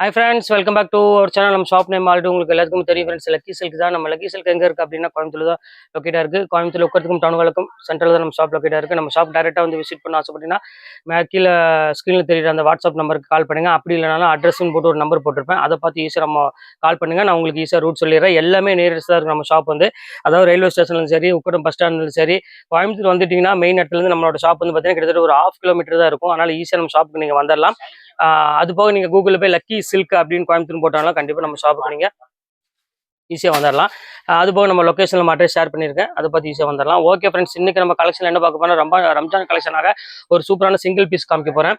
Hi friends welcome back to ஒரு channel நம்ம shop name already உங்களுக்கு எல்லாத்துக்கும் தெரியும் ஃப்ரெண்ட்ஸ் லக்கி சில்க் தான். நம்ம லக்கி சில்க் எங்கே இருக்குது அப்படின்னா கோயம்புத்தூர் தான் லொக்கேட்டாக இருக்குது கோயம்புத்தூர் உட்கறதுக்கும் டவுனுகளுக்கும் சென்ட்ரல் தான் நம்ம ஷாப் லொக்கேட்டாக இருக்குது நம்ம ஷாப் டேரெக்டாக வந்து விசிட் பண்ண ஆசைப்பட்டீங்கன்னா மே கீழே ஸ்க்ரீனில் தெரியுற அந்த வாட்ஸ்அப் நம்பருக்கு கால் பண்ணுங்கள் அப்படி இல்லைனாலும் அட்ரஸ்ன்னு போட்டு ஒரு நம்பர் போட்டிருப்பேன். அதை பார்த்து ஈஸியாக நம்ம கால் பண்ணுங்கள் நான் உங்களுக்கு ஈஸியாக ரூட் சொல்லிடுறேன். எல்லாமே நியரஸ்ட் தான் நம்ம ஷாப் வந்து. அதாவது ரயில்வே ஸ்டேஷன்லும் சரி உக்கடம் பஸ் ஸ்டாண்ட்லும் சரி கோயம்புத்தூர் வந்துட்டிங்கன்னா மெயின் இடத்துலேருந்து நம்மளோட ஷாப் வந்து பார்த்தீங்கன்னா கிட்டத்தட்ட ஒரு ஆஃப் கிலோமீட்டர் தான் இருக்கும். அதனால் ஈஸியாக நம்ம ஷாப்புக்கு நீங்கள் வந்துடலாம் அது போக நீங்கள் கூகுளில் போய் லக்கி சில்க் அப்படின்னு கோயம்புத்தூர் போட்டாலும் கண்டிப்பாக நம்ம ஷாப்புக்கு நீங்கள் ஈஸியாக வந்துடலாம் அதுபோக அது போக நம்ம லொக்கேஷனில் மட்டும் ஷேர் பண்ணியிருக்கேன். அதை பற்றி ஈஸியாக வந்துடலாம் ஓகே ஃப்ரெண்ட்ஸ் இன்னைக்கு நம்ம கலெக்ஷன் என்ன பார்க்க போனால் ரொம்ப ரம்ஜான் கலெக்ஷனாக ஒரு சூப்பரான சிங்கிள் பீஸ் காமிக்க போகிறேன்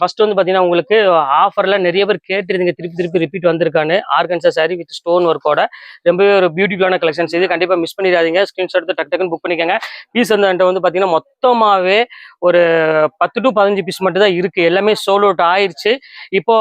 ஃபர்ஸ்ட் வந்து பார்த்தீங்கன்னா உங்களுக்கு ஆஃபரில் நிறைய பேர் கேட்டுருந்தீங்க திருப்பி திருப்பி ரிப்பீட் வந்திருக்கான்னு ஆர்கன்சா சாரி வித் ஸ்டோன் ஒர்க்கோட ரொம்பவே ஒரு பியூட்டிஃபுல்லான கலெக்ஷன்ஸ் இது கண்டிப்பாக மிஸ் பண்ணிடாதீங்க. ஸ்க்ரீன்ஷாட் எடுத்து டக் டக்குன்னு புக் பண்ணிக்கோங்க. பீஸ் வந்து வந்து பார்த்தீங்கன்னா மொத்தமாகவே ஒரு பத்து டு பதினஞ்சு பீஸ் மட்டும் தான் இருக்குது எல்லாமே சோல் அவுட் ஆயிடுச்சு இப்போ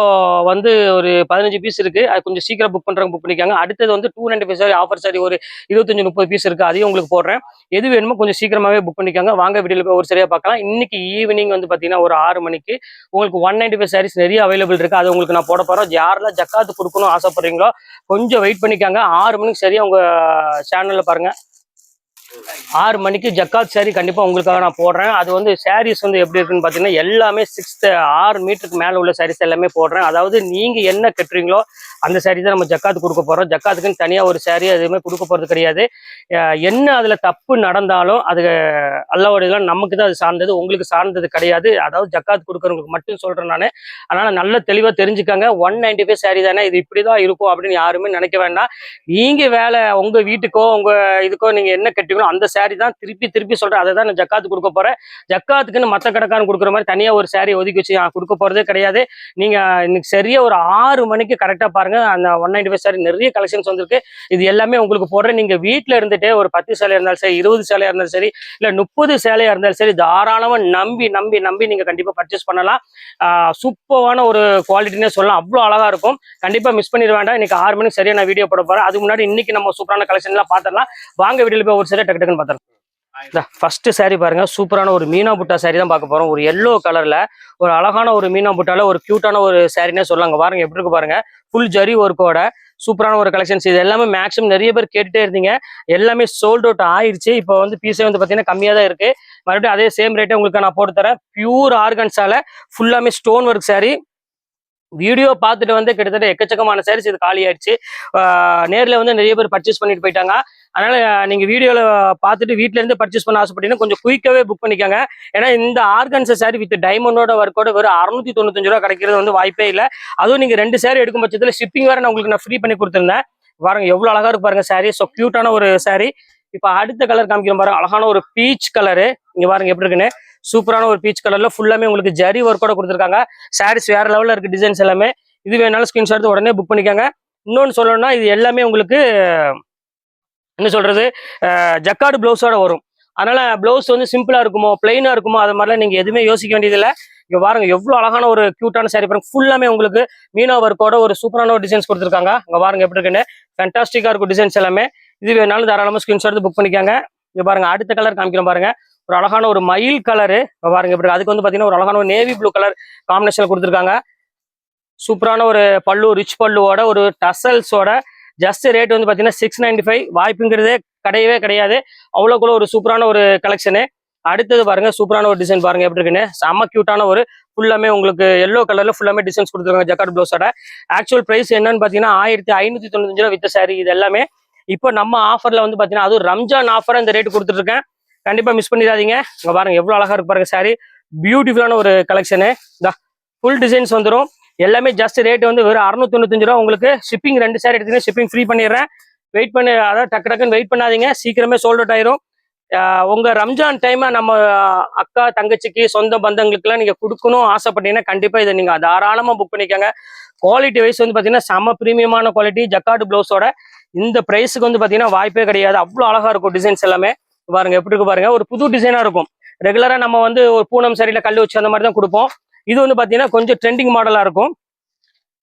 வந்து ஒரு பதினஞ்சு பீஸ் இருக்குது அது கொஞ்சம் சீக்கிரம் புக் பண்ணுறவங்க புக் பண்ணிக்காங்க. அடுத்தது வந்து two ninety five sari offer sari ஒரு இருபத்தஞ்சு முப்பது பீஸ் இருக்குது அதையும் உங்களுக்கு போடுறேன். எது வேணுமோ கொஞ்சம் சீக்கிரமாகவே புக் பண்ணிக்கோங்க. வாங்க வீடியோவில் போய் ஒரு சரியாக பார்க்கலாம். இன்னைக்கு ஈவினிங் வந்து பார்த்தீங்கன்னா ஒரு ஆறு மணிக்கு உங்களுக்கு ஒன் நைன்டி ஃபைவ் சாரீஸ் நிறைய அவைலபிள் இருக்குது அது உங்களுக்கு நான் போட போகிறோம் யாரெல்லாம் ஜக்காத்து கொடுக்கணும் ஆசைப்படுறீங்களோ கொஞ்சம் வெயிட் பண்ணிக்காங்க. ஆறு மணிக்கு சரியாக உங்கள் சேனலில் பாருங்கள் ஆறு மணிக்கு ஜக்காத் சாரி கண்டிப்பாக உங்களுக்காக நான் போடுறேன். அது வந்து சாரீஸ் வந்து எப்படி இருக்குன்னு பார்த்தீங்கன்னா எல்லாமே சிக்ஸ்த்து ஆறு மீட்டருக்கு மேலே உள்ள சாரீஸ் எல்லாமே போடுறேன். அதாவது நீங்கள் என்ன கட்டுறீங்களோ அந்த சாரீ தான் நம்ம ஜக்காத்து கொடுக்க போகிறோம் ஜக்காத்துக்குன்னு தனியாக ஒரு சாரீ எதுவுமே கொடுக்க போகிறது கிடையாது. என்ன அதில் தப்பு நடந்தாலும் அது அல்லாவோட இதெல்லாம் நமக்கு தான் அது சார்ந்தது உங்களுக்கு சார்ந்தது கிடையாது. அதாவது ஜக்காத்து கொடுக்குறவங்களுக்கு மட்டும் சொல்கிறேன் நான். அதனால் நல்ல தெளிவாக தெரிஞ்சுக்காங்க. ஒன் நைன்டி ஃபைவ் சாரீ தானே இது இப்படி தான் இருக்கும் அப்படின்னு யாருமே நினைக்க வேண்டாம். நீங்கள் வேலை உங்கள் வீட்டுக்கோ உங்கள் இதுக்கோ நீங்கள் என்ன கட்டிக்கணும் அந்த சாரீ தான் திருப்பி திருப்பி சொல்கிறேன் அதை தான் நான் ஜக்காத்து கொடுக்க போகிறேன் ஜக்காத்துக்குன்னு மற்ற கடைக்காரன் கொடுக்குற மாதிரி தனியாக ஒரு சாரீ ஒதுக்கி வச்சு நான் கொடுக்க போகிறதே கிடையாது. நீங்கள் இன்னைக்கு சரியாக ஒரு ஆறு மணிக்கு கரெக்டாக பாருங்கள் அந்த ஒன் நைன்டி ஃபைவ் சாரி நிறைய கலெக்ஷன்ஸ் வந்திருக்கு. இது எல்லாமே உங்களுக்கு போடுறேன். நீங்கள் வீட்டில் இருந்துட்டே ஒரு பத்து சேலையாக இருந்தாலும் சரி இருபது சேலையாக இருந்தாலும் சரி இல்லை முப்பது சேலையாக இருந்தாலும் சரி தாராளமாக நம்பி நம்பி நம்பி நீங்கள் கண்டிப்பாக பர்ச்சேஸ் பண்ணலாம். சூப்பரான ஒரு குவாலிட்டினே சொல்லலாம். அவ்வளோ அழகாக இருக்கும். கண்டிப்பாக மிஸ் பண்ணிட வேண்டாம். இன்னைக்கு ஆறு மணிக்கு சரியாக நான் வீடியோ போட போகிறேன் அதுக்கு முன்னாடி இன்னைக்கு நம்ம சூப்பரான கலெக்ஷன்லாம் பார்த்துடலாம். வாங்க வீடியோவில் போய் ஒரு சரியாக டக்கு டக்குன்னு பார்த்துடலாம். இந்த ஃபர்ஸ்ட் saree பாருங்க. சூப்பரான ஒரு மீனா புட்டா saree தான் பார்க்க போறோம். ஒரு எல்லோ கலர்ல ஒரு அழகான ஒரு மீனா புட்டால ஒரு கியூட்டான ஒரு சாரினே சொல்லாங்க. பாருங்க எப்படி இருக்கு பாருங்க. ஃபுல் ஜரி ஒர்க்கோட சூப்பரான ஒரு கலெக்ஷன்ஸ் இது எல்லாமே மேக்ஸிமம் நிறைய பேர் கேட்டுட்டே இருந்தீங்க. எல்லாமே சோல்ட் அவுட் ஆயிருச்சு. இப்போ வந்து பீஸே வந்து பார்த்தீங்கன்னா கம்மியாக தான் இருக்கு. மறுபடியும் அதே சேம் ரேட்டே உங்களுக்கு நான் போட்டு தரேன். பியூர் ஆர்கன்ஸால ஃபுல்லாமே ஸ்டோன் ஒர்க் saree. வீடியோ பார்த்துட்டு வந்து கிட்டத்தட்ட எக்கச்சக்கமான சாரீஸ் இது காலி ஆயிடுச்சு. நேரில் வந்து நிறைய பேர் பர்ச்சேஸ் பண்ணிட்டு போயிட்டாங்க. அதனால நீங்கள் வீடியோவில் பார்த்துட்டு வீட்ல இருந்து பர்ச்சேஸ் பண்ண ஆசைப்பட்டீங்கன்னா கொஞ்சம் குயிக்காவே புக் பண்ணிக்கோங்க. ஏன்னா இந்த ஆர்கன்ஸ சாரி வித் டைமண்டோட ஒர்க்கோட வெறும் அறுநூத்தி தொண்ணூத்தஞ்சு ரூபா கிடைக்கிறது வந்து வாய்ப்பே இல்லை. அதுவும் நீங்கள் ரெண்டு சாரி எடுக்கும் பட்சத்தில் ஷிப்பிங் வேற நான் உங்களுக்கு நான் ஃப்ரீ பண்ணி கொடுத்துருந்தேன். பாருங்க எவ்வளவு அழகா இருக்கு பாருங்க சாரி ஸோ க்யூட்டான ஒரு சாரி இப்போ அடுத்த கலர் காமிக்கிறோம் பாருங்க அழகான ஒரு பீச் கலரு இங்கே பாருங்க எப்படி இருக்குன்னு. சூப்பரான ஒரு பீச் கலர்ல ஃபுல்லாமே உங்களுக்கு ஜரி ஒர்க்கோட கொடுத்துருக்காங்க. சாரீஸ் வேற லெவலில் இருக்கு டிசைன்ஸ் எல்லாமே. இது வேணாலும் ஸ்கிரீன்ஷாட் எடுத்து உடனே புக் பண்ணிக்கோங்க. இன்னொன்று சொல்லணும்னா இது எல்லாமே உங்களுக்கு என்ன சொல்றது ஜக்காடு பிளவுஸோட வரும். அதனால பிளவுஸ் வந்து சிம்பிளா இருக்குமோ பிளைனா இருக்குமோ அது மாதிரிலாம் நீங்க எதுவுமே யோசிக்க வேண்டியதில்லை. இங்க பாருங்க எவ்வளவு அழகான ஒரு கியூட்டான சாரி பாருங்க. ஃபுல்லாமே உங்களுக்கு மீனா ஒர்க்கோட ஒரு சூப்பரான ஒரு டிசைன்ஸ் கொடுத்துருக்காங்க. இங்க பாருங்க எப்படி இருக்குன்னு. ஃபேன்டாஸ்டிக்கா இருக்கும் டிசைன்ஸ் எல்லாமே. இது வேணாலும் தாராளமா ஸ்கிரீன்ஷாட் புக் பண்ணிக்கோங்க. இங்க பாருங்க அடுத்த கலர் காமிக்கிறோம் பாருங்க. ஒரு அழகான ஒரு மயில் கலரு பாருங்க இப்படி அதுக்கு வந்து பார்த்தீங்கன்னா ஒரு அழகான ஒரு நேவி ப்ளூ கலர் காம்பினேஷன் கொடுத்துருக்காங்க. சூப்பரான ஒரு பல்லு ரிச் பல்லுவோட ஒரு டசல்ஸோட ஜஸ்ட் ரேட் வந்து பார்த்தீங்கன்னா சிக்ஸ் நைன்டி ஃபைவ் வாய்ப்புங்கிறதே கிடையவே கிடையாது. அவ்வளோக்குள்ள ஒரு சூப்பரான ஒரு கலெக்ஷனு அடுத்தது பாருங்க சூப்பரான ஒரு டிசைன் பாருங்க எப்படி இருக்குன்னு. செம்ம கியூட்டான ஒரு ஃபுல்லாமே உங்களுக்கு எல்லோ கலர்ல ஃபுல்லாமே டிசைன்ஸ் கொடுத்துருக்காங்க ஜக்கார்ட் ப்ளவுஸோட ஆக்சுவல் ப்ரைஸ் என்னன்னு பார்த்தீங்கன்னா ஆயிரத்தி ஐநூத்தி தொண்ணூத்தஞ்சு ரூபா வித்த சாரி இது எல்லாமே. இப்போ நம்ம ஆஃபர்ல வந்து பார்த்தீங்கன்னா அதுவும் ரம்ஜான் ஆஃபர் இந்த ரேட் கொடுத்துருக்கேன் கண்டிப்பாக மிஸ் பண்ணிடாதீங்க. இங்கே பாருங்கள் எவ்வளோ அழகாக இருக்கு பாருங்கள் சாரி பியூட்டிஃபுல்லான ஒரு கலெக்ஷனு இந்த ஃபுல் டிசைன்ஸ் வந்துடும் எல்லாமே ஜஸ்ட் ரேட் வந்து வெறும் அறுநூத்தி ரூபா. உங்களுக்கு ஷிப்பிங் ரெண்டு சாரி எடுத்தீங்கன்னா ஷிப்பிங் ஃப்ரீ பண்ணிடுறேன். வெயிட் பண்ணி அதாவது டக்கு டக்குன்னு வெயிட் பண்ணாதீங்க. சீக்கிரமே சோல்ட் அவுட் ஆயிரும். உங்கள் ரம்ஜான் டைமை நம்ம அக்கா தங்கச்சிக்கு சொந்த பந்தங்களுக்குலாம் நீங்கள் கொடுக்கணும் ஆசைப்பட்டீங்கன்னா கண்டிப்பாக இதை நீங்கள் தாராளமாக புக் பண்ணிக்கோங்க. குவாலிட்டி வைஸ் வந்து பார்த்தீங்கன்னா செம ப்ரீமியமான குவாலிட்டி ஜக்காடு ப்ளவுஸோட இந்த ப்ரைஸுக்கு வந்து பார்த்தீங்கன்னா வாய்ப்பே கிடையாது. அவ்வளோ அழகாக இருக்கும் டிசைன்ஸ் எல்லாமே. பாருங்க எப்படி இருக்கு பாருங்க ஒரு புது டிசைனா இருக்கும். ரெகுலரா நம்ம வந்து ஒரு பூனம் சரியில கல் வச்சு அந்த மாதிரி தான் கொடுப்போம். இது வந்து பாத்தீங்கன்னா கொஞ்சம் ட்ரெண்டிங் மாடலா இருக்கும்.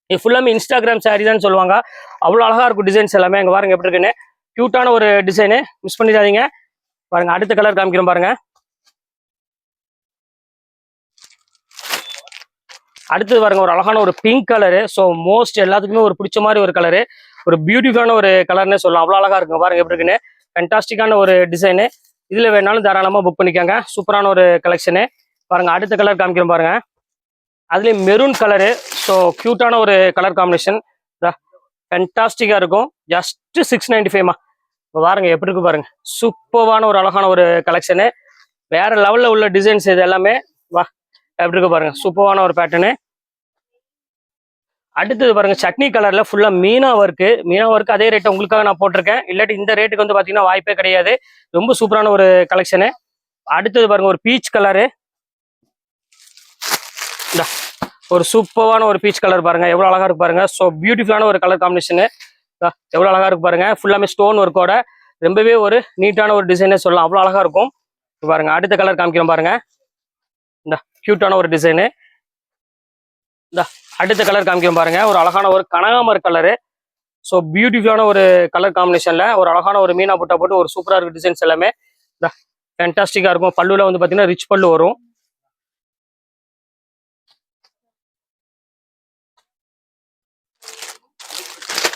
இது ஃபுல்லாமே இன்ஸ்டாகிராம் சாரி தான் சொல்லுவாங்க. அவ்வளோ அழகா இருக்கும் டிசைன்ஸ் எல்லாமே. அங்க பாருங்க எப்படி இருக்குன்னு. கியூட்டான ஒரு டிசைனு மிஸ் பண்ணிடாதீங்க. பாருங்க அடுத்த கலர் காமிக்கிறோம் பாருங்க. அடுத்தது பாருங்க ஒரு அழகான ஒரு பிங்க் கலரு ஸோ மோஸ்ட் எல்லாத்துக்குமே ஒரு பிடிச்ச மாதிரி ஒரு கலரு ஒரு பியூட்டிஃபுல்லான ஒரு கலர்னே சொல்லலாம். அவ்வளோ அழகா இருக்குங்க. பாருங்க எப்படி இருக்குன்னு. ஃபென்டாஸ்டிக்கான ஒரு டிசைனு இதில் வேணாலும் தாராளமாக புக் பண்ணிக்கோங்க. சூப்பரான ஒரு கலெக்ஷனு பாருங்க அடுத்த கலர் காமிக்கிறோம் பாருங்கள் அதுலேயும் மெரூன் கலரு ஸோ க்யூட்டான ஒரு கலர் காம்பினேஷன் ஃபென்டாஸ்டிக்காக இருக்கும். ஜஸ்ட் சிக்ஸ் நைன்டி ஃபைவ்மா இப்போ பாருங்க எப்படி இருக்கு பாருங்கள் சூப்பர்வான ஒரு அழகான ஒரு கலெக்ஷனு வேற லெவலில் உள்ள டிசைன்ஸ் இது எல்லாமே. வா எப்படி இருக்கு பாருங்க. சூப்பர்வான ஒரு பேட்டர்னு அடுத்தது பாருங்க சட்னி கலர்ல ஃபுல்லா மீனா ஒர்க்கு மீனா ஒர்க் அதே ரேட்டை உங்களுக்காக நான் போட்டிருக்கேன். இல்லாட்டி இந்த ரேட்டுக்கு வந்து பாத்தீங்கன்னா வாய்ப்பே கிடையாது. ரொம்ப சூப்பரான ஒரு கலெக்ஷனு அடுத்தது பாருங்க ஒரு பீச் கலரு ஒரு சூப்பரான ஒரு பீச் கலர் பாருங்க. எவ்வளவு அழகா இருக்கு பாருங்க. ஸோ பியூட்டிஃபுல்லான ஒரு கலர் காம்பினேஷனு எவ்வளவு அழகா இருக்கு பாருங்க. ஃபுல்லாமே ஸ்டோன் ஒர்க்கோட ரொம்பவே ஒரு நீட்டான ஒரு டிசைனே சொல்லலாம். அவ்வளவு அழகா இருக்கும். பாருங்க அடுத்த கலர் காமிக்கிறோம் பாருங்க. இந்த கியூட்டான ஒரு டிசைனு இந்த அடுத்த கலர் காமிக்கும் பாருங்க. ஒரு அழகான ஒரு கனகாமர் கலரு ஸோ பியூட்டிஃபுல்லான ஒரு கலர் காம்பினேஷன்ல ஒரு அழகான ஒரு மீனா புட்டா போட்டு ஒரு சூப்பரா இருக்கு டிசைன்ஸ் எல்லாமே. ஃபேன்டாஸ்டிக்கா இருக்கும். பல்லுல வந்து பாத்தீங்கன்னா ரிச் பல்லு வரும்.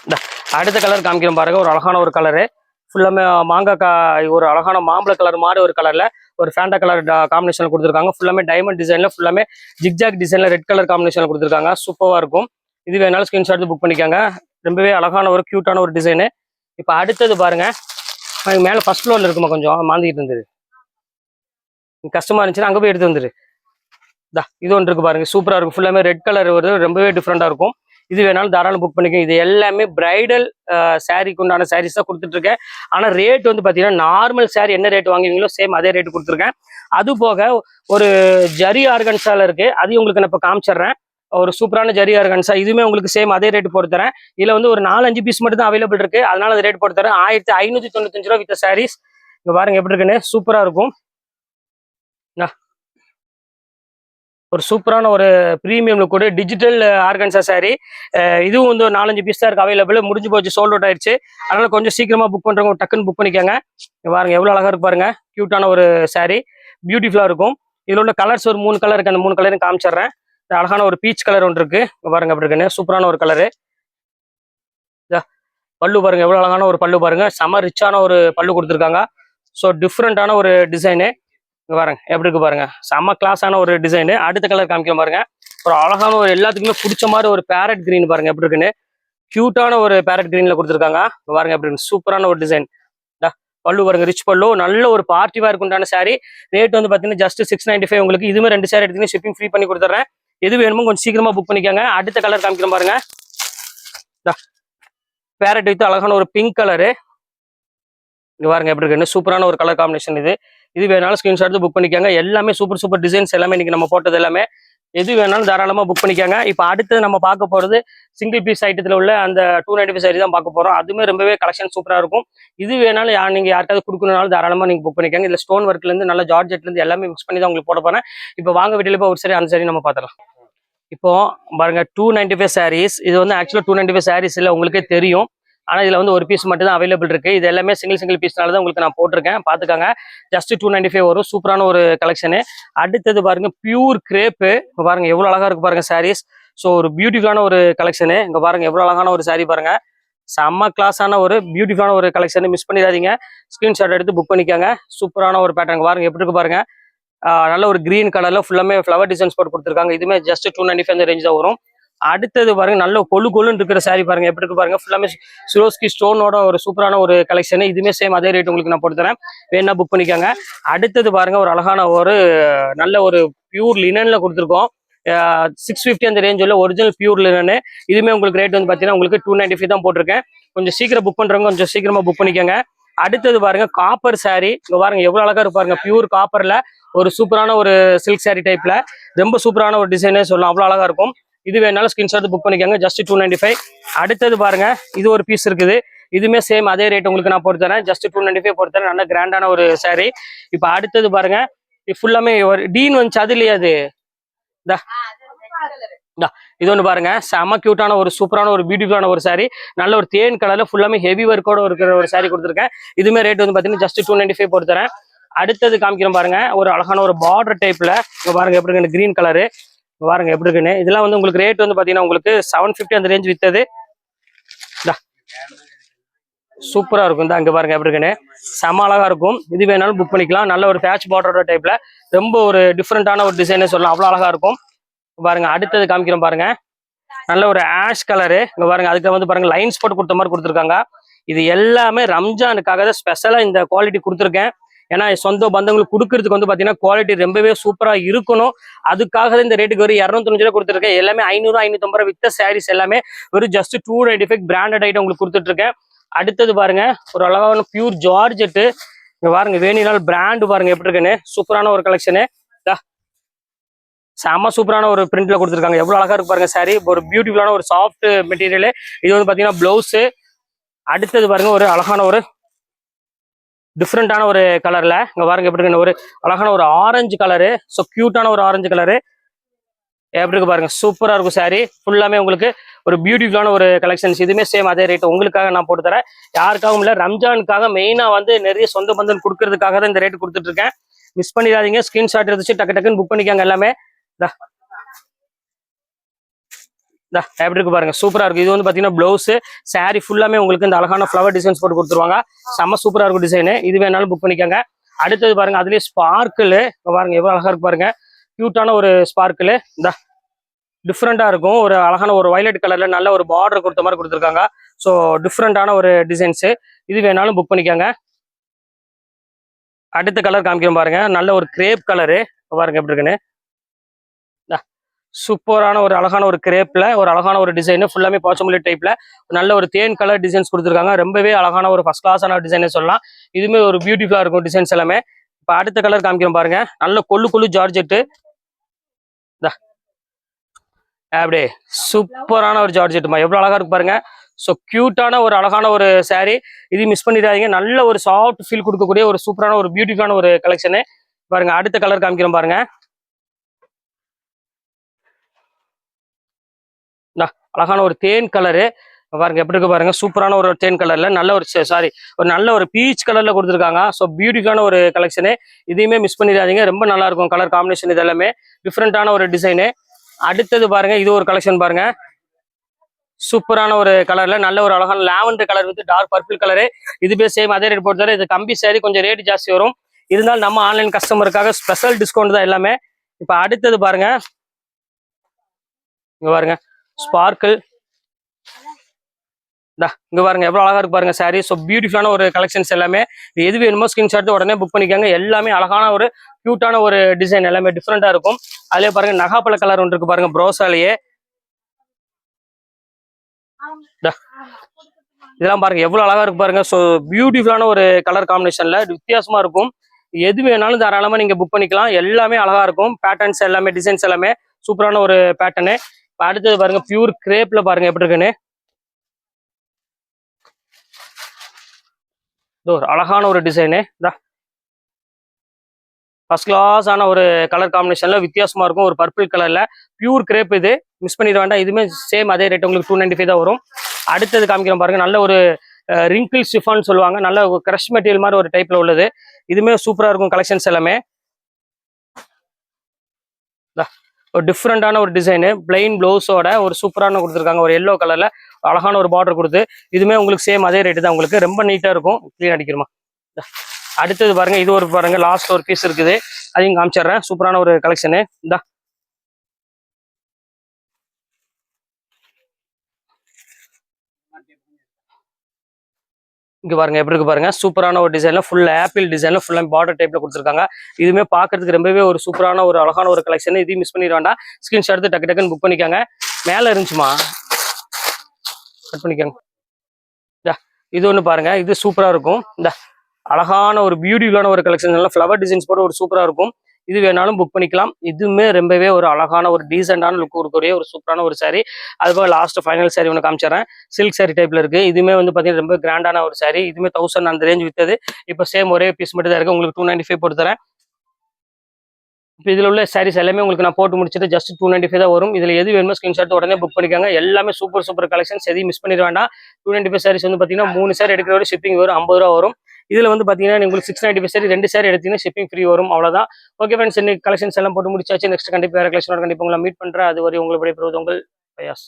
இந்த அடுத்த கலர் காமிக்கிறோம் பாருங்க. ஒரு அழகான ஒரு கலரு ஃபுல்லாமே மாங்காய் ஒரு அழகான மாம்பழ கலர் மாதிரி ஒரு கலர்ல ஒரு ஃபேண்டா கலர் காம்பினேஷன் கொடுத்துருக்காங்க. ஃபுல்லாமே டைமண்ட் டிசைன்ல ஃபுல்லாமே ஜிக்ஜாக் டிசைன்ல ரெட் கலர் காம்பினேஷன் கொடுத்துருக்காங்க. சூப்பராக இருக்கும். இது வேணாலும் ஸ்கிரீன்ஷாட் புக் பண்ணிக்காங்க. ரொம்பவே அழகான ஒரு கியூட்டான ஒரு டிசைனு இப்போ அடுத்தது பாருங்க. அது மேலே ஃபர்ஸ்ட் ஃப்ளோர்ல இருக்குமா கொஞ்சம்? மாந்திக்கிட்டு இருந்தது கஷ்டமா இருந்துச்சுன்னா அங்கே போய் எடுத்து வந்துரு. இதா இது ஒன்று இருக்கு பாருங்க. சூப்பரா இருக்கும். ஃபுல்லாமே ரெட் கலர் வருது ரொம்பவே டிஃப்ரெண்டா இருக்கும். இது வேணாலும் தாராளம் புக் பண்ணிக்கோங்க. இது எல்லாமே பிரைடல் சாரீக்கு உண்டான சாரீஸ் தான் கொடுத்துட்டு இருக்கேன் ரேட் வந்து பார்த்தீங்கன்னா நார்மல் சாரீ என்ன ரேட் வாங்குவீங்களோ சேம் அதே ரேட் கொடுத்துருக்கேன். அது போக ஒரு ஜரி ஆர்கன்ஸால இருக்கு. அதையும் உங்களுக்கு நான் இப்போ காமிச்சிடுறேன். ஒரு சூப்பரான ஜரி ஆர்கன்ஸா இதுவுமே உங்களுக்கு சேம் அதே ரேட் போட்டு தரேன் இதில் வந்து ஒரு நாலு அஞ்சு பீஸ் மட்டும் தான் அவைலபிள் இருக்கு. அதனால அது ரேட் போட்டு தரேன் ஆயிரத்தி ஐநூற்றி தொண்ணூத்தஞ்சு ரூபா வித் சாரீஸ் இங்கே பாருங்க எப்படி இருக்குன்னு? சூப்பராக இருக்கும். ஒரு சூப்பரான ஒரு ப்ரீமியம் கூட டிஜிட்டல் ஆர்கன்சா saree. இதுவும் வந்து ஒரு நாலஞ்சு பீஸ் தான் இருக்கு அவைலபிள் முடிஞ்சு போச்சு சோல்ட் அவுட் ஆயிடுச்சு. அதனால கொஞ்சம் சீக்கிரமா புக் பண்றவங்க டக்குன்னு புக் பண்ணிக்கோங்க. பாருங்க எவ்வளவு அழகா இருக்கு பாருங்க. கியூட்டான ஒரு saree. பியூட்டிஃபுல்லா இருக்கும். இதுல உள்ள கலர்ஸ் ஒரு மூணு கலர் இருக்கு. அந்த மூணு கலரையும் காமிச்சிடுறேன். அழகான ஒரு பீச் கலர் ஒன்று இருக்கு. பாருங்க அப்படி இருக்குன்னு. சூப்பரான ஒரு கலரு பல்லு பாருங்க எவ்வளவு அழகான ஒரு பல்லு பாருங்க. செம ரிச்சான ஒரு பல்லு கொடுத்துருக்காங்க. ஸோ டிஃப்ரெண்டான ஒரு டிசைனு இங்கே பாருங்க எப்படி இருக்கு பாருங்க. செம்ம கிளாஸான ஒரு டிசைனு அடுத்த கலர் காமிக்க பாருங்க. ஒரு அழகான ஒரு எல்லாத்துக்குமே பிடிச்ச மாதிரி ஒரு பேரட் கிரீன் பாருங்க எப்படி இருக்குன்னு. கியூட்டான ஒரு பேரட் கிரீன்ல கொடுத்துருக்காங்க. பாருங்க எப்படி இருக்கு. சூப்பரான ஒரு டிசைன் பல்லு பாருங்க ரிச் பல்லு. நல்ல ஒரு பார்ட்டி வேர் உண்டான சாரி ரேட் வந்து பாத்தீங்கன்னா ஜஸ்ட் சிக்ஸ் நைன்டி ஃபைவ் உங்களுக்கு. இதுவுமே ரெண்டு சாரி எடுத்தீங்கன்னா ஷிப்பிங் ஃப்ரீ பண்ணி கொடுத்துறேன். எது வேணுமோ கொஞ்சம் சீக்கிரமா புக் பண்ணிக்கோங்க. அடுத்த கலர் காமிக்கிற பாருங்க. பேரட் வித் அழகான ஒரு பிங்க் கலரு இங்க பாருங்க எப்படி இருக்குன்னு. சூப்பரான ஒரு கலர் காம்பினேஷன் இது. இது வேணாலும் ஸ்கிரீன்ஷாட் எடுத்து புக் பண்ணிக்கோங்க. எல்லாமே சூப்பர் சூப்பர் டிசைன்ஸ் எல்லாமே இன்னைக்கு நம்ம போட்டது எல்லாமே. எது வேணாலும் தாராளமாக புக் பண்ணிக்காங்க. இப்போ அடுத்து நம்ம பார்க்க போகிறது சிங்கிள் பீஸ் ஐட்டத்தில் உள்ள அந்த டூ நைன்டி ஃபைவ் சாரி தான் பார்க்க போகிறோம் அதுவுமே ரொம்பவே கலெக்ஷன் சூப்பராக இருக்கும். இது வேணாலும் யார் நீங்கள் யாருக்காவது கொடுக்கணும்னாலும் தாராளமாக நீங்கள் புக் பண்ணிக்காங்க. இல்லை ஸ்டோன் ஒர்க்லேருந்து நல்லா நல்ல எல்லாமே மிக்ஸ் பண்ணி தான் உங்களுக்கு போட போகிறேன் இப்போ வாங்க வீட்டில் போய் ஒரு சரி அந்த சரி நம்ம பார்த்துலாம் இப்போ பாருங்க டூ நைன்டி ஃபைவ் சாரீஸ் இது வந்து ஆக்சுவலாக டூ நைன்டி ஃபைவ் சாரீஸ் இல்லை உங்களுக்கே தெரியும். ஆனால் இதில் வந்து ஒரு பீஸ் மட்டும் தான் அவைலபிள் இருக்கு. இது எல்லாமே சிங்கிள் சிங்கிள் பீஸ்னால தான் உங்களுக்கு நான் போட்டிருக்கேன். பார்த்துக்காங்க. ஜஸ்ட் டூ நைன்டி ஃபைவ் வரும். சூப்பரான ஒரு கலெக்ஷனு அடுத்தது பாருங்க பியூர் கிரேப்பு இப்போ பாருங்க எவ்வளோ அழகா இருக்கு பாருங்க சாரீஸ் ஸோ ஒரு பியூட்டிஃபுல்லான ஒரு கலெக்ஷனு இங்க பாருங்க எவ்வளவு அழகான ஒரு சாரீ பாருங்க. செம்ம கிளாஸான ஒரு பியூட்டிஃபுல்லான ஒரு கலெக்ஷன் மிஸ் பண்ணிடாதீங்க. ஸ்க்ரீன்ஷாட் எடுத்து புக் பண்ணிக்கோங்க. சூப்பரான ஒரு பேட்டர்ன் பாருங்க எப்படி இருக்கு பாருங்க. நல்ல ஒரு கிரீன் கலர்ல ஃபுல்லாமே ஃப்ளவர் டிசைன்ஸ் போட்டு கொடுத்துருக்காங்க. இதுமே just two ninety five range தான் வரும். அடுத்தது பாருங்க நல்ல கொழு கொழுன்னு இருக்கிற saree பாருங்க. எப்படி இருக்கு பாருங்க? ஃபுல்லாமே சிரோஸ்கி ஸ்டோனோட ஒரு சூப்பரான ஒரு கலெக்ஷன் இதுவுமே சேம் அதே ரேட் உங்களுக்கு நான் போட்டு தரேன் வேணா புக் பண்ணிக்கோங்க. அடுத்தது பாருங்க ஒரு அழகான ஒரு நல்ல ஒரு பியூர் லினன்ல கொடுத்துருக்கோம். சிக்ஸ் ஃபிஃப்டி அந்த ரேஞ்ச் உள்ள ஒரிஜினல் பியூர் லினனு இதுவுமே உங்களுக்கு ரேட் வந்து பார்த்தீங்கன்னா உங்களுக்கு டூ நைன்டி ஃபைவ் தான் போட்டிருக்கேன். கொஞ்சம் சீக்கிரம் புக் பண்ணுறவங்க கொஞ்சம் சீக்கிரமா புக் பண்ணிக்கோங்க. அடுத்தது பாருங்க காப்பர் சாரி இங்க பாருங்க எவ்வளவு அழகா இருப்பாருங்க பியூர் காப்பர்ல ஒரு சூப்பரான ஒரு சில்க் saree டைப்ல ரொம்ப சூப்பரான ஒரு டிசைனே சொல்லலாம். அவ்வளவு அழகா இருக்கும். இது வேணாலும் ஸ்கிரீன்ஷாட் புக் பண்ணிக்கோங்க ஜஸ்ட் டூ நைன்டி ஃபைவ் அடுத்தது பாருங்க இது ஒரு பீஸ் இருக்குது. இதுவுமே சேம் அதே ரேட் உங்களுக்கு நான் தரேன். ஜஸ்ட் டூ நைன்டி ஃபைவ் தரேன். நல்ல கிராண்டான ஒரு saree. இப்போ அடுத்தது பாருங்க இது ஃபுல்லாமே ஒரு டீன் வந்துச்சு அது இல்லையா அது? இந்தா. இது ஒன்று பாருங்க. செம கியூட்டான ஒரு சூப்பரான ஒரு பியூட்டிஃபுல்லான ஒரு saree. நல்ல ஒரு தேன் கலர்ல ஃபுல்லாமே ஹெவி ஒர்க்கோட இருக்கிற ஒரு saree கொடுத்துருக்கேன். இதுவுமே ரேட் வந்து பார்த்தீங்கன்னா ஜஸ்ட் டூ நைன்டி ஃபைவ் போட்டு தரேன். அடுத்தது காமிக்கிறேன் பாருங்க ஒரு அழகான ஒரு பார்டர் டைப்ல இங்க பாருங்க எப்படி இருக்கு கிரீன் கலரு பாருங்க எப்படி இருக்குன்னு. இதெல்லாம் வந்து உங்களுக்கு ரேட் வந்து பாத்தீங்கன்னா உங்களுக்கு செவன் ஃபிஃப்டி அந்த ரேஞ்ச் வித்தது. சூப்பரா இருக்கும். தான் இங்க பாருங்க எப்படி இருக்குன்னு. செம அழகா இருக்கும். இது வேணாலும் புக் பண்ணிக்கலாம். நல்ல ஒரு பேட்ச் பார்டரோட டைப்ல ரொம்ப ஒரு டிஃப்ரெண்டான ஒரு டிசைனே சொல்லலாம். அவ்வளவு அழகா இருக்கும். பாருங்க அடுத்தது காமிக்கிறோம் பாருங்க. நல்ல ஒரு ஆஷ் கலரு இங்க பாருங்க அதுக்கு வந்து பாருங்க லைன்ஸ் போட்டு கொடுத்த மாதிரி கொடுத்துருக்காங்க. இது எல்லாமே ரம்ஜானுக்காக தான் ஸ்பெஷலா இந்த குவாலிட்டி கொடுத்துருக்கேன். ஏன்னா சொந்த பந்தங்களுக்கு கொடுக்கறதுக்கு வந்து பாத்தீங்கன்னா குவாலிட்டி ரொம்பவே சூப்பரா இருக்கணும். அதுக்காக இந்த ரேட்டுக்கு ஒரு இரநூத்தஞ்சு ரூபா கொடுத்துருக்கேன். எல்லாமே ஐநூறு ஐநூத்தம்பது ரூபா வித்த சாரீஸ் எல்லாமே ஒரு just two ninety five branded item உங்களுக்கு கொடுத்துட்ருக்கேன். அடுத்தது பாருங்க ஒரு அழகான பியூர் ஜார்ஜெட்டு இங்கே பாருங்க வேணினால் பிராண்ட் பாருங்க எப்படி இருக்குன்னு. சூப்பரான ஒரு கலெக்ஷனு செம சூப்பரான ஒரு பிரிண்ட்ல கொடுத்துருக்காங்க. எவ்வளோ அழகா இருக்கு பாருங்க சாரி ஒரு பியூட்டிஃபுல்லான ஒரு சாஃப்ட் மெட்டீரியல் இது வந்து பாத்தீங்கன்னா ப்ளவுஸு அடுத்தது பாருங்க ஒரு அழகான ஒரு டிஃப்ரெண்டான ஒரு கலர்ல இங்க பாருங்க எப்படி இருக்குன்னு ஒரு அழகான ஒரு ஆரஞ்சு கலரு ஸோ கியூட்டான ஒரு ஆரஞ்சு கலரு எப்படி இருக்கு பாருங்க சூப்பரா இருக்கும் சாரி ஃபுல்லாமே உங்களுக்கு ஒரு பியூட்டிஃபுல்லான ஒரு கலெக்ஷன்ஸ் இதுவுமே சேம் அதே ரேட் உங்களுக்காக நான் போட்டு தரேன். யாருக்காகவும் இல்லை ரம்ஜானுக்காக மெயினா வந்து நிறைய சொந்த பந்தம் கொடுக்கறதுக்காக தான் இந்த ரேட் கொடுத்துட்டு இருக்கேன். மிஸ் பண்ணிடாதீங்க. ஸ்கிரீன்ஷாட் எடுத்துச்சு டக்கு டக்குன்னு புக் பண்ணிக்காங்க எல்லாமே. எப்படி இருக்கு பாருங்க. சூப்பரா இருக்கு. இது வந்து பாத்தீங்கன்னா பிளவுஸ் சாரி ஃபுல்லாமே உங்களுக்கு இந்த அழகான ஃப்ளவர் டிசைன்ஸ் போட்டு கொடுத்துருவாங்க. செம்ம சூப்பரா இருக்கும் டிசைனு இது வேணாலும் புக் பண்ணிக்கோங்க. அடுத்தது பாருங்க அதுலயே ஸ்பார்க்கிள் பாருங்க எவ்வளவு அழகா இருக்கு பாருங்க. கியூட்டான ஒரு ஸ்பார்க்கிள் இந்த டிஃப்ரெண்டா இருக்கும். ஒரு அழகான ஒரு வயலட் கலர்ல நல்ல ஒரு பார்டர் கொடுத்த மாதிரி கொடுத்துருக்காங்க. ஸோ டிஃப்ரெண்டான ஒரு டிசைன்ஸ் இது வேணாலும் புக் பண்ணிக்கோங்க. அடுத்த கலர் காமிக்கிறோம் பாருங்க. நல்ல ஒரு கிரேப் கலரு பாருங்க எப்படி இருக்குன்னு. சூப்பரான ஒரு அழகான ஒரு கிரேப்ல ஒரு அழகான ஒரு டிசைனு ஃபுல்லாமே பாச்சமல்லி டைப்ல நல்ல ஒரு தேன் கலர் டிசைன்ஸ் கொடுத்துருக்காங்க. ரொம்பவே அழகான ஒரு ஃபஸ்ட் கிளாஸான டிசைனே சொல்லலாம். இதுவுமே ஒரு பியூட்டிஃபுல்லா இருக்கும் டிசைன்ஸ் எல்லாமே. இப்போ அடுத்த கலர் காமிக்கிறோம் பாருங்க. நல்ல கொள்ளு கொள்ளு ஜார்ஜெட்டு அப்படியே சூப்பரான ஒரு ஜார்ஜெட்டுமா எவ்வளோ அழகா இருக்கு பாருங்க. ஸோ க்யூட்டான ஒரு அழகான ஒரு சாரீ இது மிஸ் பண்ணிடாதீங்க. நல்ல ஒரு சாஃப்ட் ஃபீல் கொடுக்கக்கூடிய ஒரு சூப்பரான ஒரு பியூட்டிஃபுல்லான ஒரு கலெக்ஷனு பாருங்க அடுத்த கலர் காமிக்கிறோம் பாருங்க இந்தா, அழகான ஒரு தேன் கலரு பாருங்க எப்படி இருக்கு பாருங்க. சூப்பரான ஒரு தேன் கலர்ல நல்ல ஒரு சாரி ஒரு நல்ல ஒரு பீச் கலர்ல கொடுத்துருக்காங்க. ஸோ பியூட்டிஃபுல்லான ஒரு கலெக்ஷனு இதையுமே மிஸ் பண்ணிடாதீங்க. ரொம்ப நல்லா இருக்கும் கலர் காம்பினேஷன் இது எல்லாமே டிஃப்ரெண்டான ஒரு டிசைனு அடுத்தது பாருங்க இது ஒரு கலெக்ஷன் பாருங்க. சூப்பரான ஒரு கலர்ல நல்ல ஒரு அழகான lavender colour with dark purple colour இதுவே சேம் அதே ரேட் போட்டு இது கம்பி சாரி கொஞ்சம் ரேட் ஜாஸ்தி வரும். இருந்தாலும் நம்ம ஆன்லைன் கஸ்டமருக்காக ஸ்பெஷல் டிஸ்கவுண்ட் தான் எல்லாமே. இப்போ அடுத்தது பாருங்க. இங்க பாருங்க. ஸ்பார்க்கிள் இந்தா இங்க பாருங்க எவ்வளவு அழகா இருக்கு பாருங்க சாரி ஸோ பியூட்டிஃபுல்லான ஒரு கலெக்ஷன்ஸ் எல்லாமே. எது வேணுமோ ஸ்கிரீன்ஷாட் எடுத்து உடனே புக் பண்ணிக்கோங்க. எல்லாமே அழகான ஒரு கியூட்டான ஒரு டிசைன் எல்லாமே டிஃப்ரெண்டா இருக்கும். அதுலயே பாருங்க நகாப்பழ கலர் ஒன்று இருக்கு பாருங்க ப்ரோஸாலேயே இதெல்லாம் பாருங்க எவ்வளவு அழகா இருக்கு பாருங்க. ஸோ பியூட்டிஃபுல்லான ஒரு கலர் காம்பினேஷன்ல வித்தியாசமா இருக்கும். எது வேணாலும் தாராளமா நீங்க புக் பண்ணிக்கலாம். எல்லாமே அழகா இருக்கும். பேட்டர்ன்ஸ் எல்லாமே டிசைன்ஸ் எல்லாமே. சூப்பரான ஒரு பேட்டர்னு அடுத்தது பாருங்க பியூர் கிரேப்ல பாருங்க எப்படி இருக்குன்னு. இது ஒரு அழகான ஒரு டிசைனு ஃபர்ஸ்ட் கிளாஸ் ஆன ஒரு கலர் காம்பினேஷன்ல வித்தியாசமா இருக்கும். ஒரு பர்பிள் கலர்ல பியூர் கிரேப் இது. மிஸ் பண்ணிட வேண்டாம். இதுவுமே சேம் அதே ரேட் உங்களுக்கு டூ நைன்டி ஃபைவ் தான் வரும். அடுத்தது காமிக்கிறோம் பாருங்க நல்ல ஒரு ரிங்கிள் ஷிஃபான் சொல்லுவாங்க. நல்ல கிரஷ் மெட்டீரியல் மாதிரி ஒரு டைப்ல உள்ளது. இதுவுமே சூப்பரா இருக்கும் கலெக்ஷன்ஸ் எல்லாமே இந்தா, ஒரு டிஃப்ரெண்டான ஒரு டிசைனு பிளெயின் ப்ளவுஸோட ஒரு சூப்பரான கொடுத்துருக்காங்க. ஒரு எல்லோ கலர்ல அழகான ஒரு பார்டர் கொடுத்து இதுவுமே உங்களுக்கு சேம் அதே ரேட்டு தான். உங்களுக்கு ரொம்ப நீட்டா இருக்கும். க்ளீன் அடிக்கிறோமா. அடுத்தது பாருங்க இது ஒரு பாருங்க லாஸ்ட் ஒரு பீஸ் இருக்குது. அதையும் காமிச்சிடுறேன். சூப்பரான ஒரு கலெக்ஷனு இந்தா இங்க பாருங்க எப்படி இருக்கு பாருங்க? சூப்பரான ஒரு டிசைன்ல ஃபுல் ஆப்பிள் டிசைன்ல ஃபுல்லாக பார்டர் டைப்ல கொடுத்துருக்காங்க. இதுவுமே பாக்குறதுக்கு ரொம்பவே ஒரு சூப்பரான ஒரு அழகான ஒரு கலெக்ஷன் இதையும் மிஸ் பண்ணிட வேண்டாம் ஸ்கிரீன்ஷாட் எடுத்து டக்கு டக்குன்னு புக் பண்ணிக்கோங்க. மேல இருந்துச்சுமா? கட் பண்ணிக்கோங்க. இது ஒன்று பாருங்க. இது சூப்பரா இருக்கும். இந்த அழகான ஒரு பியூட்டிஃபுல்லான ஒரு கலெக்ஷன் எல்லாம் ஃப்ளவர் டிசைன்ஸ் போட்டு ஒரு சூப்பரா இருக்கும். இது வேணாலும் புக் பண்ணிக்கலாம். இதுவுமே ரொம்பவே ஒரு அழகான ஒரு டீசெண்டான லுக் கொடுக்கக்கூடிய ஒரு சூப்பரான ஒரு சாரி அதுபோல் லாஸ்ட் ஃபைனல் சாரி ஒன்று காமிச்சிடறேன். சில்க் சாரி டைப்ல இருக்குது இதுவுமே வந்து பார்த்தீங்கன்னா ரொம்ப கிராண்டான ஒரு சாரி இதுவுமே தௌசண்ட் அந்த ரேஞ்ச் விற்றது இப்போ சேம் ஒரே பீஸ் மட்டும் தான் இருக்கு. உங்களுக்கு டூ நைன்டி ஃபைவ் போட்டு தரேன். இப்போ இதில் உள்ள சாரீஸ் எல்லாமே உங்களுக்கு நான் போட்டு முடிச்சுட்டு ஜஸ்ட் டூ நைன்டி ஃபைவ் தான் வரும். இதில் எது வேணுமோ ஸ்கிரீன்ஷாட் உடனே புக் பண்ணிக்காங்க. எல்லாமே சூப்பர் சூப்பர் கலெக்ஷன்ஸ் எதையும் மிஸ் பண்ணிட வேண்டாம். டூ நைன்டி ஃபைவ் சாரீஸ் வந்து பார்த்தீங்கன்னா மூணு சாரி எடுக்கிறவரை ஷிப்பிங் வரும் ஐம்பது ரூபா வரும். இதில் வந்து பார்த்தீங்கன்னா உங்களுக்கு சிக்ஸ் நைன்டி ஃபைவ் ரெண்டு சேர் எடுத்தீங்கன்னா ஷிப்பிங் ஃப்ரீ வரும். அவ்வளோதான் ஓகே ஃப்ரெண்ட்ஸ் இன்னைக்கு கலெக்ஷன்ஸ் எல்லாம் போட்டு முடிச்சாச்சு. நெக்ஸ்ட் கண்டிப்பாக வேறு கலெக்ஷனோட கண்டிப்பாக உங்களை மீட் பண்ணுறேன் அது வரை உங்களுக்கு விடைபெறுவது உங்கள் பயாஸ்.